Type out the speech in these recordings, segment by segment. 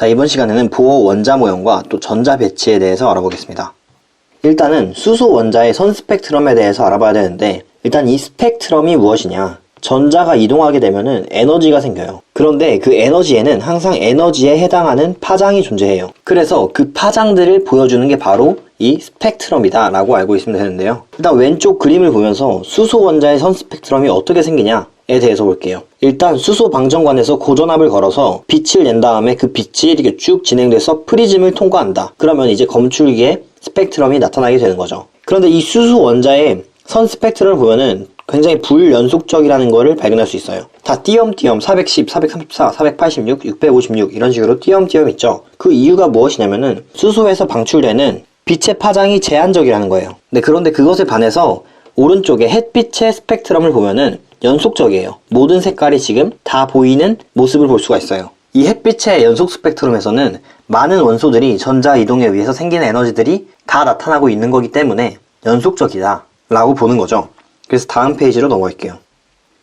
자, 이번 시간에는 보호 원자 모형과 또 전자 배치에 대해서 알아보겠습니다. 일단은 수소 원자의 선 스펙트럼에 대해서 알아봐야 되는데, 일단 이 스펙트럼이 무엇이냐? 전자가 이동하게 되면은 에너지가 생겨요. 그런데 그 에너지에는 항상 에너지에 해당하는 파장이 존재해요. 그래서 그 파장들을 보여주는 게 바로 이 스펙트럼이다 라고 알고 있으면 되는데요. 일단 왼쪽 그림을 보면서 수소 원자의 선 스펙트럼이 어떻게 생기냐? 에 대해서 볼게요. 일단 수소 방정관에서 고전압을 걸어서 빛을 낸 다음에 그 빛이 이렇게 쭉 진행돼서 프리즘을 통과한다. 그러면 이제 검출기에 스펙트럼이 나타나게 되는 거죠. 그런데 이 수소 원자의 선 스펙트럼을 보면은 굉장히 불연속적이라는 것을 발견할 수 있어요. 다 띄엄띄엄 410, 434, 486, 656 이런 식으로 띄엄띄엄 있죠. 그 이유가 무엇이냐면은 수소에서 방출되는 빛의 파장이 제한적이라는 거예요. 네, 그런데 그것에 반해서 오른쪽에 햇빛의 스펙트럼을 보면은 연속적이에요. 모든 색깔이 지금 다 보이는 모습을 볼 수가 있어요. 이 햇빛의 연속 스펙트럼에서는 많은 원소들이 전자 이동에 의해서 생기는 에너지들이 다 나타나고 있는 거기 때문에 연속적이다 라고 보는 거죠. 그래서 다음 페이지로 넘어갈게요.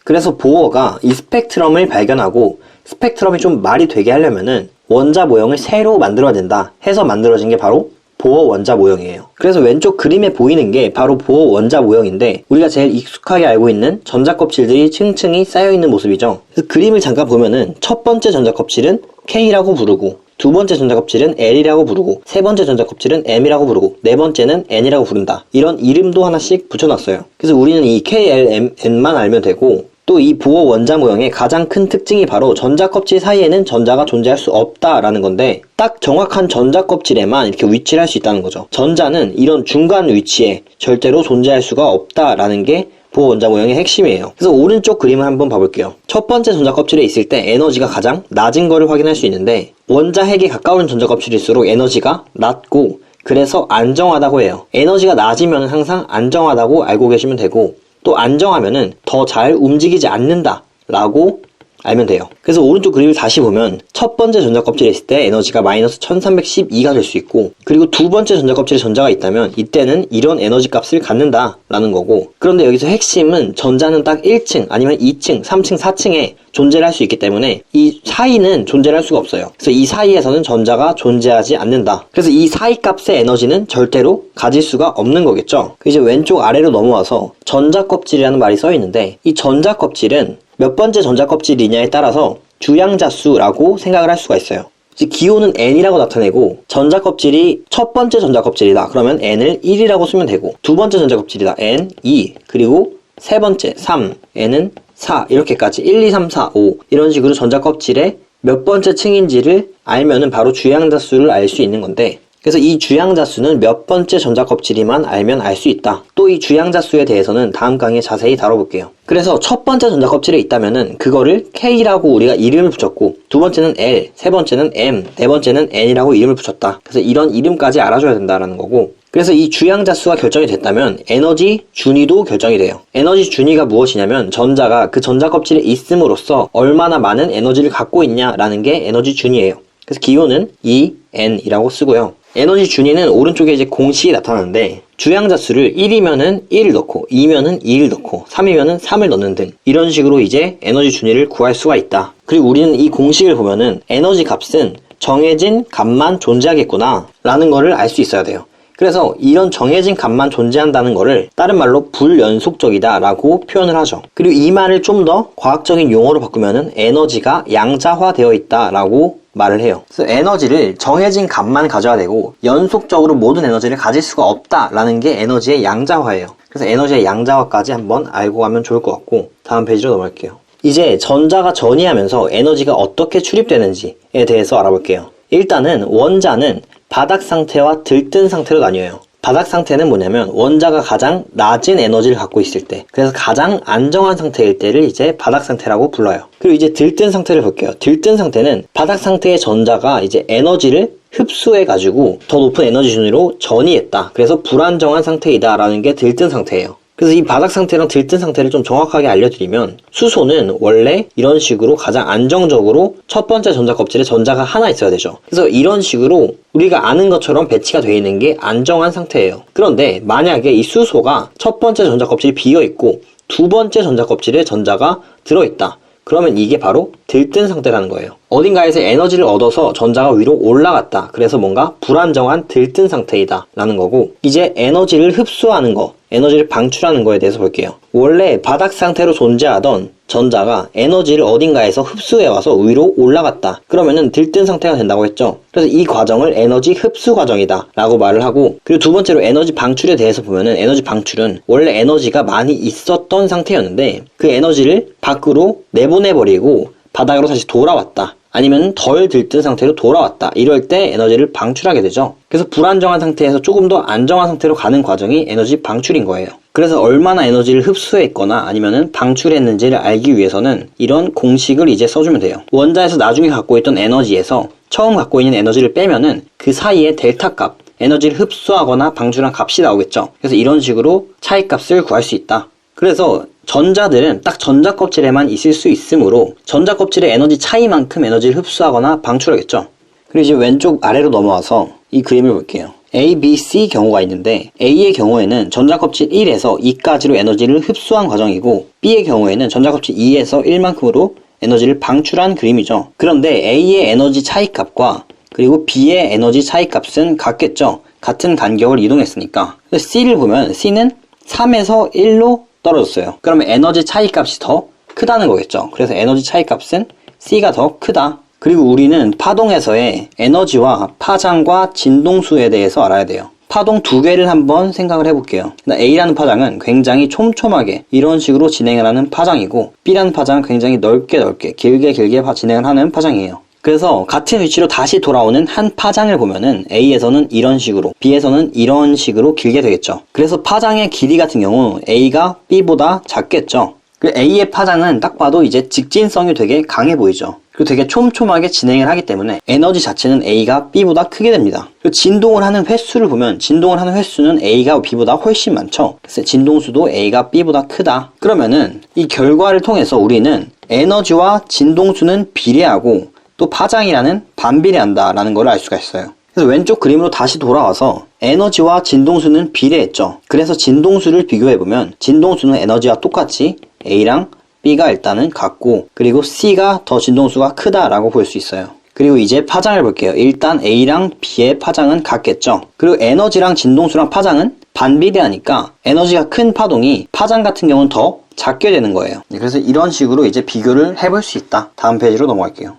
그래서 보어가 이 스펙트럼을 발견하고 스펙트럼이 좀 말이 되게 하려면은 원자 모형을 새로 만들어야 된다 해서 만들어진 게 바로 보어 원자 모형이에요. 그래서 왼쪽 그림에 보이는 게 바로 보어 원자 모형인데 우리가 제일 익숙하게 알고 있는 전자 껍질들이 층층이 쌓여 있는 모습이죠. 그래서 그림을 잠깐 보면은 첫 번째 전자 껍질은 K라고 부르고 두 번째 전자 껍질은 L이라고 부르고 세 번째 전자 껍질은 M이라고 부르고 네 번째는 N이라고 부른다. 이런 이름도 하나씩 붙여놨어요. 그래서 우리는 이 K, L, M, N만 알면 되고 또이 보어 원자 모형의 가장 큰 특징이 바로 전자 껍질 사이에는 전자가 존재할 수 없다라는 건데 딱 정확한 전자 껍질에만 이렇게 위치를 할 수 있다는 거죠. 전자는 이런 중간 위치에 절대로 존재할 수가 없다라는 게 보호 원자 모형의 핵심이에요. 그래서 오른쪽 그림을 한번 봐볼게요. 첫 번째 전자 껍질에 있을 때 에너지가 가장 낮은 거를 확인할 수 있는데 원자 핵에 가까운 전자 껍질일수록 에너지가 낮고 그래서 안정하다고 해요. 에너지가 낮으면 항상 안정하다고 알고 계시면 되고 또 안정하면은 더 잘 움직이지 않는다 라고 알면 돼요. 그래서 오른쪽 그림을 다시 보면 첫 번째 전자 껍질에 있을 때 에너지가 마이너스 1312가 될 수 있고 그리고 두 번째 전자 껍질에 전자가 있다면 이때는 이런 에너지 값을 갖는다 라는 거고 그런데 여기서 핵심은 전자는 딱 1층 아니면 2층, 3층, 4층에 존재를 할 수 있기 때문에 이 사이는 존재를 할 수가 없어요. 그래서 이 사이에서는 전자가 존재하지 않는다. 그래서 이 사이 값의 에너지는 절대로 가질 수가 없는 거겠죠. 이제 왼쪽 아래로 넘어와서 전자 껍질이라는 말이 써 있는데 이 전자 껍질은 몇 번째 전자 껍질이냐에 따라서 주양자 수라고 생각을 할 수가 있어요. 기호는 n이라고 나타내고 전자 껍질이 첫 번째 전자 껍질이다. 그러면 n을 1이라고 쓰면 되고 두 번째 전자 껍질이다. n 2 그리고 세 번째 3 n은 4 이렇게까지 1, 2, 3, 4, 5 이런 식으로 전자 껍질의 몇 번째 층인지를 알면은 바로 주양자 수를 알 수 있는 건데 그래서 이 주양자 수는 몇 번째 전자 껍질이만 알면 알 수 있다. 또 이 주양자 수에 대해서는 다음 강의에 자세히 다뤄볼게요. 그래서 첫 번째 전자 껍질에 있다면은 그거를 K라고 우리가 이름을 붙였고 두 번째는 L, 세 번째는 M, 네 번째는 N이라고 이름을 붙였다. 그래서 이런 이름까지 알아줘야 된다라는 거고 그래서 이 주양자 수가 결정이 됐다면 에너지 준위도 결정이 돼요. 에너지 준위가 무엇이냐면 전자가 그 전자 껍질에 있음으로써 얼마나 많은 에너지를 갖고 있냐라는 게 에너지 준위예요. 그래서 기호는 EN이라고 쓰고요. 에너지 준위는 오른쪽에 이제 공식이 나타나는데 주양자 수를 1이면은 1을 넣고 2면은 2를 넣고 3이면은 3을 넣는 등 이런 식으로 이제 에너지 준위를 구할 수가 있다. 그리고 우리는 이 공식을 보면은 에너지 값은 정해진 값만 존재하겠구나 라는 거를 알 수 있어야 돼요. 그래서 이런 정해진 값만 존재한다는 것을 다른 말로 불연속적이다 라고 표현을 하죠. 그리고 이 말을 좀 더 과학적인 용어로 바꾸면은 에너지가 양자화되어 있다 라고 말을 해요. 그래서 에너지를 정해진 값만 가져야 되고 연속적으로 모든 에너지를 가질 수가 없다라는 게 에너지의 양자화예요. 그래서 에너지의 양자화까지 한번 알고 가면 좋을 것 같고 다음 페이지로 넘어갈게요. 이제 전자가 전이하면서 에너지가 어떻게 출입되는지에 대해서 알아볼게요. 일단은 원자는 바닥 상태와 들뜬 상태로 나뉘어요. 바닥 상태는 뭐냐면 원자가 가장 낮은 에너지를 갖고 있을 때 그래서 가장 안정한 상태일 때를 이제 바닥 상태라고 불러요. 그리고 이제 들뜬 상태를 볼게요. 들뜬 상태는 바닥 상태의 전자가 이제 에너지를 흡수해 가지고 더 높은 에너지 준위로 전이했다. 그래서 불안정한 상태이다 라는 게 들뜬 상태예요 그래서 이 바닥 상태랑 들뜬 상태를 좀 정확하게 알려드리면 수소는 원래 이런 식으로 가장 안정적으로 첫 번째 전자 껍질에 전자가 하나 있어야 되죠. 그래서 이런 식으로 우리가 아는 것처럼 배치가 되어 있는 게 안정한 상태예요. 그런데 만약에 이 수소가 첫 번째 전자 껍질이 비어 있고 두 번째 전자 껍질에 전자가 들어 있다. 그러면 이게 바로 들뜬 상태라는 거예요. 어딘가에서 에너지를 얻어서 전자가 위로 올라갔다. 그래서 뭔가 불안정한 들뜬 상태이다. 라는 거고, 이제 에너지를 흡수하는 거, 에너지를 방출하는 거에 대해서 볼게요. 원래 바닥 상태로 존재하던 전자가 에너지를 어딘가에서 흡수해와서 위로 올라갔다. 그러면은 들뜬 상태가 된다고 했죠. 그래서 이 과정을 에너지 흡수 과정이다. 라고 말을 하고, 그리고 두 번째로 에너지 방출에 대해서 보면은 에너지 방출은 원래 에너지가 많이 있었던 상태였는데, 그 에너지를 밖으로 내보내버리고 바닥으로 다시 돌아왔다. 아니면 덜 들뜬 상태로 돌아왔다. 이럴 때 에너지를 방출하게 되죠. 그래서 불안정한 상태에서 조금 더 안정한 상태로 가는 과정이 에너지 방출인 거예요. 그래서 얼마나 에너지를 흡수했거나 아니면은 방출했는지를 알기 위해서는 이런 공식을 이제 써주면 돼요. 원자에서 나중에 갖고 있던 에너지에서 처음 갖고 있는 에너지를 빼면은 그 사이의 델타 값, 에너지를 흡수하거나 방출한 값이 나오겠죠. 그래서 이런 식으로 차이 값을 구할 수 있다. 그래서 전자들은 딱 전자 껍질에만 있을 수 있으므로 전자 껍질의 에너지 차이만큼 에너지를 흡수하거나 방출하겠죠. 그리고 이제 왼쪽 아래로 넘어와서 이 그림을 볼게요. A, B, C 경우가 있는데 A의 경우에는 전자 껍질 1에서 2까지로 에너지를 흡수한 과정이고 B의 경우에는 전자 껍질 2에서 1만큼으로 에너지를 방출한 그림이죠. 그런데 A의 에너지 차이 값과 그리고 B의 에너지 차이 값은 같겠죠. 같은 간격을 이동했으니까. C를 보면 C는 3에서 1로 떨어졌어요. 그러면 에너지 차이 값이 더 크다는 거겠죠. 그래서 에너지 차이 값은 C가 더 크다. 그리고 우리는 파동에서의 에너지와 파장과 진동수에 대해서 알아야 돼요. 파동 두 개를 한번 생각을 해볼게요. A라는 파장은 굉장히 촘촘하게 이런 식으로 진행을 하는 파장이고 B라는 파장은 굉장히 넓게 넓게 길게 길게 진행을 하는 파장이에요. 그래서 같은 위치로 다시 돌아오는 한 파장을 보면은 A에서는 이런 식으로, B에서는 이런 식으로 길게 되겠죠. 그래서 파장의 길이 같은 경우 A가 B보다 작겠죠. 그 A의 파장은 딱 봐도 이제 직진성이 되게 강해 보이죠. 그리고 되게 촘촘하게 진행을 하기 때문에 에너지 자체는 A가 B보다 크게 됩니다. 그리고 진동을 하는 횟수를 보면 진동을 하는 횟수는 A가 B보다 훨씬 많죠. 그래서 진동수도 A가 B보다 크다. 그러면은 이 결과를 통해서 우리는 에너지와 진동수는 비례하고 또 파장이라는 반비례한다라는 걸 알 수가 있어요. 그래서 왼쪽 그림으로 다시 돌아와서 에너지와 진동수는 비례했죠. 그래서 진동수를 비교해보면 진동수는 에너지와 똑같이 A랑 B가 일단은 같고 그리고 C가 더 진동수가 크다라고 볼 수 있어요. 그리고 이제 파장을 볼게요. 일단 A랑 B의 파장은 같겠죠. 그리고 에너지랑 진동수랑 파장은 반비례하니까 에너지가 큰 파동이 파장 같은 경우는 더 작게 되는 거예요. 네, 그래서 이런 식으로 이제 비교를 해볼 수 있다. 다음 페이지로 넘어갈게요.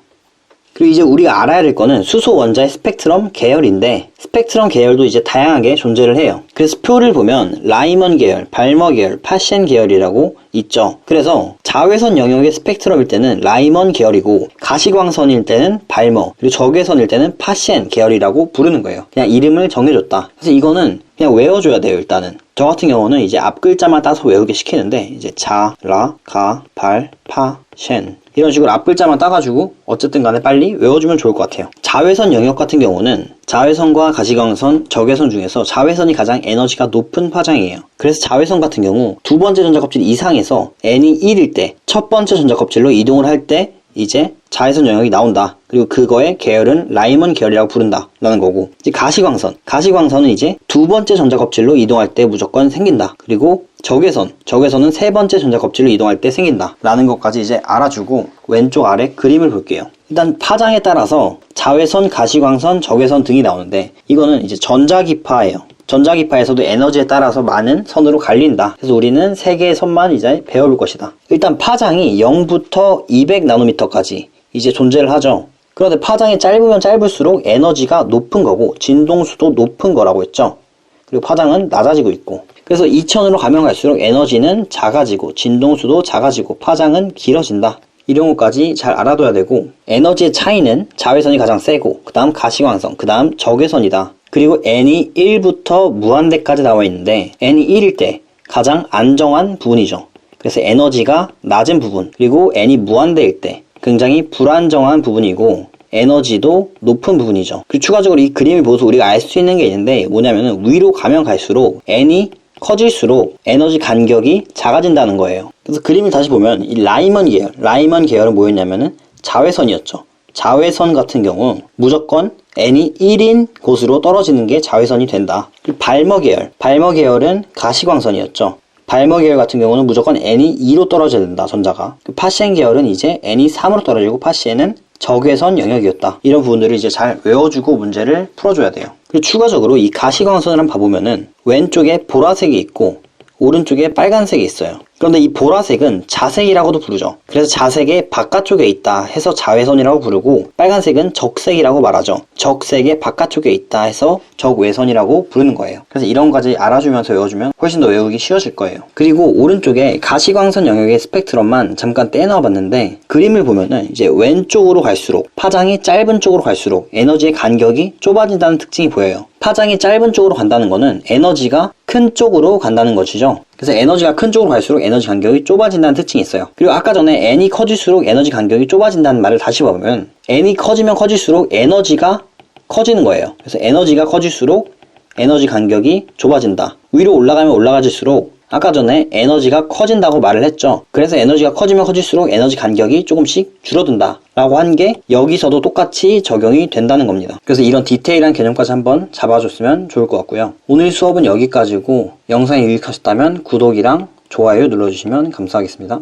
그리고 이제 우리가 알아야 될 거는 수소 원자의 스펙트럼 계열인데 스펙트럼 계열도 이제 다양하게 존재를 해요. 그래서 표를 보면 라이먼 계열, 발머 계열, 파시엔 계열이라고 있죠. 그래서 자외선 영역의 스펙트럼일 때는 라이먼 계열이고 가시광선일 때는 발머, 그리고 적외선일 때는 파시엔 계열이라고 부르는 거예요. 그냥 이름을 정해줬다. 그래서 이거는 그냥 외워줘야 돼요, 일단은. 저 같은 경우는 이제 앞 글자만 따서 외우게 시키는데 이제 자, 라, 가, 발, 파, 셴 이런 식으로 앞 글자만 따가지고 어쨌든 간에 빨리 외워주면 좋을 것 같아요. 자외선 영역 같은 경우는 자외선과 가시광선, 적외선 중에서 자외선이 가장 에너지가 높은 파장이에요. 그래서 자외선 같은 경우 두 번째 전자껍질 이상에서 n이 1일 때 첫 번째 전자껍질로 이동을 할때 이제 자외선 영역이 나온다. 그리고 그거의 계열은 라이먼 계열이라고 부른다. 라는 거고. 이제 가시광선. 가시광선은 이제 두 번째 전자껍질로 이동할 때 무조건 생긴다. 그리고 적외선. 적외선은 세 번째 전자껍질로 이동할 때 생긴다. 라는 것까지 이제 알아주고 왼쪽 아래 그림을 볼게요. 일단 파장에 따라서 자외선, 가시광선, 적외선 등이 나오는데 이거는 이제 전자기파예요. 전자기파에서도 에너지에 따라서 많은 선으로 갈린다. 그래서 우리는 세 개의 선만 이제 배워볼 것이다. 일단 파장이 0부터 200나노미터까지 이제 존재를 하죠. 그런데 파장이 짧으면 짧을수록 에너지가 높은 거고 진동수도 높은 거라고 했죠. 그리고 파장은 낮아지고 있고 그래서 2000으로 가면 갈수록 에너지는 작아지고 진동수도 작아지고 파장은 길어진다. 이런 것까지 잘 알아둬야 되고 에너지의 차이는 자외선이 가장 세고 그 다음 가시광선 그 다음 적외선이다. 그리고 n이 1부터 무한대까지 나와 있는데 n이 1일 때 가장 안정한 부분이죠. 그래서 에너지가 낮은 부분 그리고 n이 무한대일 때 굉장히 불안정한 부분이고 에너지도 높은 부분이죠. 그리고 추가적으로 이 그림을 보고서 우리가 알 수 있는 게 있는데 뭐냐면은 위로 가면 갈수록 n이 커질수록 에너지 간격이 작아진다는 거예요. 그래서 그림을 다시 보면 이 라이먼 계열, 라이먼 계열은 뭐였냐면은 자외선이었죠. 자외선 같은 경우 무조건 n이 1인 곳으로 떨어지는 게 자외선이 된다. 발머 계열, 발머 계열은 가시광선이었죠. 발머 계열 같은 경우는 무조건 n이 2로 떨어져야 된다, 전자가. 그 파시엔 계열은 이제 n이 3으로 떨어지고 파시엔은 적외선 영역이었다. 이런 부분들을 이제 잘 외워주고 문제를 풀어줘야 돼요. 그리고 추가적으로 이 가시광선을 한번 봐보면은 왼쪽에 보라색이 있고 오른쪽에 빨간색이 있어요. 그런데 이 보라색은 자색이라고도 부르죠. 그래서 자색의 바깥쪽에 있다 해서 자외선이라고 부르고 빨간색은 적색이라고 말하죠. 적색의 바깥쪽에 있다 해서 적외선이라고 부르는 거예요. 그래서 이런 가지 알아주면서 외워주면 훨씬 더 외우기 쉬워질 거예요. 그리고 오른쪽에 가시광선 영역의 스펙트럼만 잠깐 떼놔 봤는데 그림을 보면은 이제 왼쪽으로 갈수록 파장이 짧은 쪽으로 갈수록 에너지의 간격이 좁아진다는 특징이 보여요. 파장이 짧은 쪽으로 간다는 거는 에너지가 큰 쪽으로 간다는 것이죠. 그래서 에너지가 큰 쪽으로 갈수록 에너지 간격이 좁아진다는 특징이 있어요. 그리고 아까 전에 n이 커질수록 에너지 간격이 좁아진다는 말을 다시 봐보면 n이 커지면 커질수록 에너지가 커지는 거예요. 그래서 에너지가 커질수록 에너지 간격이 좁아진다. 위로 올라가면 올라가질수록 아까 전에 에너지가 커진다고 말을 했죠. 그래서 에너지가 커지면 커질수록 에너지 간격이 조금씩 줄어든다. 라고 한 게 여기서도 똑같이 적용이 된다는 겁니다. 그래서 이런 디테일한 개념까지 한번 잡아줬으면 좋을 것 같고요. 오늘 수업은 여기까지고 영상이 유익하셨다면 구독이랑 좋아요 눌러주시면 감사하겠습니다.